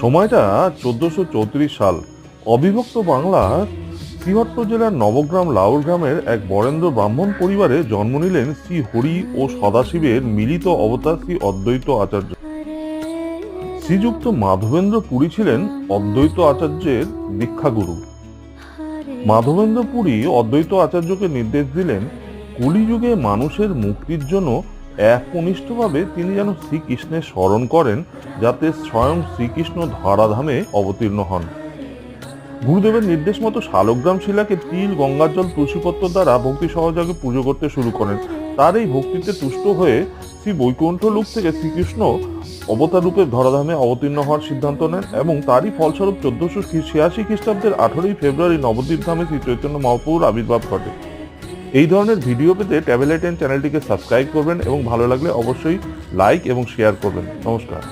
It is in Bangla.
সময়টা চোদ্দশো সাল। অবিভক্ত বাংলার শ্রীহট্ট জেলার নবগ্রাম লাউর গ্রামের এক বরেন্দ্র ব্রাহ্মণ পরিবারে জন্ম নিলেন শ্রী হরি ও সদাশিবের মিলিত অবতার শ্রী অদ্বৈত আচার্য। শ্রীযুক্ত মাধবেন্দ্র পুরী ছিলেন অদ্বৈত আচার্যের দীক্ষাগুরু। মাধবেন্দ্র পুরী অদ্বৈত আচার্যকে নির্দেশ দিলেন, কলিযুগে মানুষের মুক্তির জন্য একনিষ্ঠভাবে তিনি যেন শ্রীকৃষ্ণের স্মরণ করেন, যাতে স্বয়ং শ্রীকৃষ্ণ ধরাধামে অবতীর্ণ হন। গুরুদেবের নির্দেশ মতো শালগ্রাম শিলাকে তিল, গঙ্গাজল, তুলসীপত্র দ্বারা ভক্তি সহযোগে পুজো করতে শুরু করেন। তার এই ভক্তিতে তুষ্ট হয়ে শ্রী বৈকুণ্ঠ লোক থেকে শ্রীকৃষ্ণ অবতার রূপে ধরাধামে অবতীর্ণ হওয়ার সিদ্ধান্ত নেন এবং তারই ফলস্বরূপ চোদ্দশো ছিয়াশি খ্রিস্টাব্দের আঠারোই ফেব্রুয়ারি নবদ্বীপ ধামে শ্রী চৈতন্য মহাপুর আবির্ভাব ঘটে। এই ধরনের ভিডিও পেতে ট্যাবেলেটেন চ্যানেলটিকে সাবস্ক্রাইব করবেন এবং ভালো লাগলে অবশ্যই লাইক এবং শেয়ার করবেন। নমস্কার।